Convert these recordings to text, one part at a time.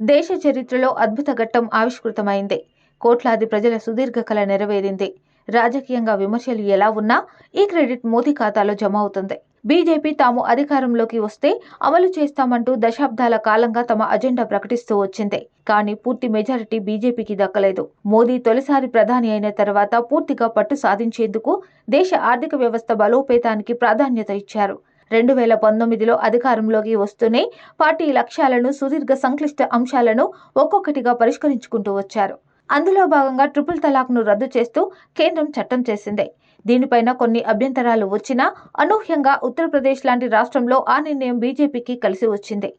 దేశ చరిత్రలో అద్భుత ఘట్టం ఆవిష్కృతమైంది. కోట్లాది ప్రజల సుదీర్ఘ కళ నెరవేరింది. రాజకీయంగా విమర్శలు ఎలా ఉన్నా ఈ క్రెడిట్ మోదీ ఖాతాలో జమ అవుతుంది. బీజేపీ తాము అధికారంలోకి వస్తే అమలు చేస్తామంటూ దశాబ్దాల కాలంగా తమ అజెండా ప్రకటిస్తూ వచ్చింది. కానీ పూర్తి మెజారిటీ బీజేపీకి దక్కలేదు. మోదీ తొలిసారి ప్రధాని అయిన తర్వాత పూర్తిగా పట్టు సాధించేందుకు దేశ ఆర్థిక వ్యవస్థ బలోపేతానికి ప్రాధాన్యత ఇచ్చారు. రెండు వేల పంతొమ్మిదిలో అధికారంలోకి వస్తూనే పార్టీ లక్ష్యాలను సుదీర్ఘ సంక్లిష్ట అంశాలను ఒక్కొక్కటిగా పరిష్కరించుకుంటూ వచ్చారు. అందులో భాగంగా ట్రిపుల్ తలాక్ను రద్దు చేస్తూ కేంద్రం చట్టం చేసింది. దీనిపైన కొన్ని అభ్యంతరాలు వచ్చినా అనూహ్యంగా ఉత్తరప్రదేశ్ లాంటి రాష్ట్రంలో ఆ నిర్ణయం బీజేపీకి కలిసి వచ్చింది.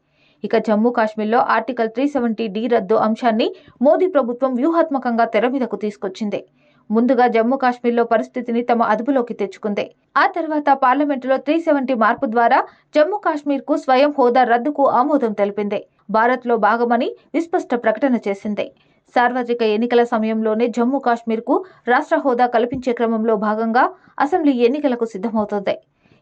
ఇక జమ్మూ కాశ్మీర్లో ఆర్టికల్ త్రీ సెవెంటీ డి రద్దు అంశాన్ని మోదీ ప్రభుత్వం వ్యూహాత్మకంగా తెర మీదకు తీసుకొచ్చింది. ముందుగా జమ్మూ కాశ్మీర్లో పరిస్థితిని తమ అదుపులోకి తెచ్చుకుంది. ఆ తర్వాత పార్లమెంటులో త్రీ సెవెంటీ మార్పు ద్వారా జమ్మూ కాశ్మీర్కు స్వయం హోదా రద్దుకు ఆమోదం తెలిపింది. భారత్లో భాగమని విస్పష్ట ప్రకటన చేసింది. సార్వత్రిక ఎన్నికల సమయంలోనే జమ్మూ కాశ్మీర్కు రాష్ట్ర హోదా కల్పించే క్రమంలో భాగంగా అసెంబ్లీ ఎన్నికలకు సిద్ధమవుతోంది.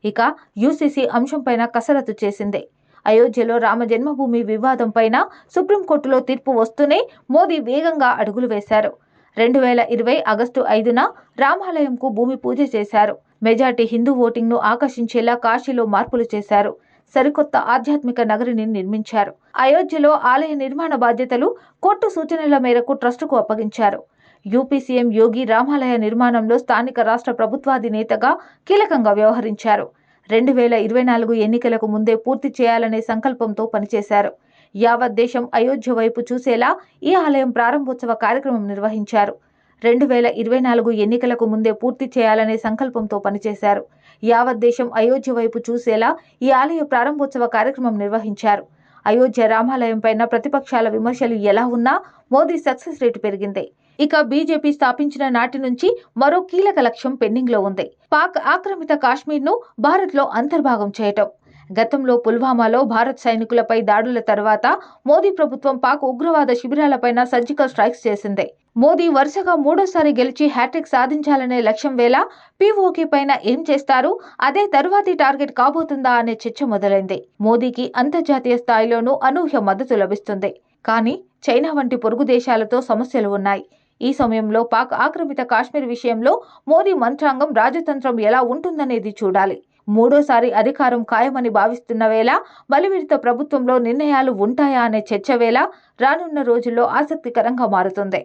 ఇక యూసీసీ అంశంపైన కసరత్తు చేసింది. అయోధ్యలో రామ జన్మభూమి వివాదం పైన సుప్రీంకోర్టులో తీర్పు వస్తూనే మోదీ వేగంగా అడుగులు వేశారు. రెండు వేల ఇరవై ఆగస్టు ఐదున రామాలయంకు భూమి పూజ చేశారు. మెజార్టీ హిందూ ఓటింగ్ను ఆకర్షించేలా కాశీలో మార్పులు చేశారు. సరికొత్త ఆధ్యాత్మిక నగరిని నిర్మించారు. అయోధ్యలో ఆలయ నిర్మాణ బాధ్యతలు కోర్టు సూచనల మేరకు ట్రస్టుకు అప్పగించారు. యూపీ సీఎం యోగి రామాలయ నిర్మాణంలో స్థానిక రాష్ట్ర ప్రభుత్వాధినేతగా కీలకంగా వ్యవహరించారు. రెండు వేల ఇరవై నాలుగు ఎన్నికలకు ముందే పూర్తి చేయాలనే సంకల్పంతో పనిచేశారు. యావత్ దేశం అయోధ్య వైపు చూసేలా ఈ ఆలయం ప్రారంభోత్సవ కార్యక్రమం నిర్వహించారు. రెండు వేల ఇరవై నాలుగు ఎన్నికలకు ముందే పూర్తి చేయాలనే సంకల్పంతో పనిచేశారు. యావత్ దేశం అయోధ్య వైపు చూసేలా ఈ ఆలయ ప్రారంభోత్సవ కార్యక్రమం నిర్వహించారు. అయోధ్య రామాలయం పైన ప్రతిపక్షాల విమర్శలు ఎలా ఉన్నా మోదీ సక్సెస్ రేటు పెరిగింది. ఇక బీజేపీ స్థాపించిన నాటి నుంచి మరో కీలక లక్ష్యం పెండింగ్లో ఉంది. పాక్ ఆక్రమిత కాశ్మీర్ను భారత్లో అంతర్భాగం చేయటం. గతంలో పుల్వామాలో భారత్ సైనికులపై దాడుల తర్వాత మోదీ ప్రభుత్వం పాక్ ఉగ్రవాద శిబిరాలపైన సర్జికల్ స్ట్రైక్స్ చేసింది. మోదీ వరుసగా మూడోసారి గెలిచి హ్యాట్రిక్ సాధించాలనే లక్ష్యం వేళ పీఓకే పైన ఏం చేస్తారు? అదే తరువాతి టార్గెట్ కాబోతుందా అనే చర్చ మొదలైంది. మోదీకి అంతర్జాతీయ స్థాయిలోనూ అనూహ్య మద్దతు లభిస్తుంది. కానీ చైనా వంటి పొరుగు దేశాలతో సమస్యలు ఉన్నాయి. ఈ సమయంలో పాక్ ఆక్రమిత కాశ్మీర్ విషయంలో మోదీ మంత్రాంగం రాజతంత్రం ఎలా ఉంటుందనేది చూడాలి. మూడోసారి అధికారం ఖాయమని భావిస్తున్న వేళ బలివిడత ప్రభుత్వంలో నిర్ణయాలు ఉంటాయా అనే చర్చ వేళ రానున్న రోజుల్లో ఆసక్తికరంగా మారుతుంది.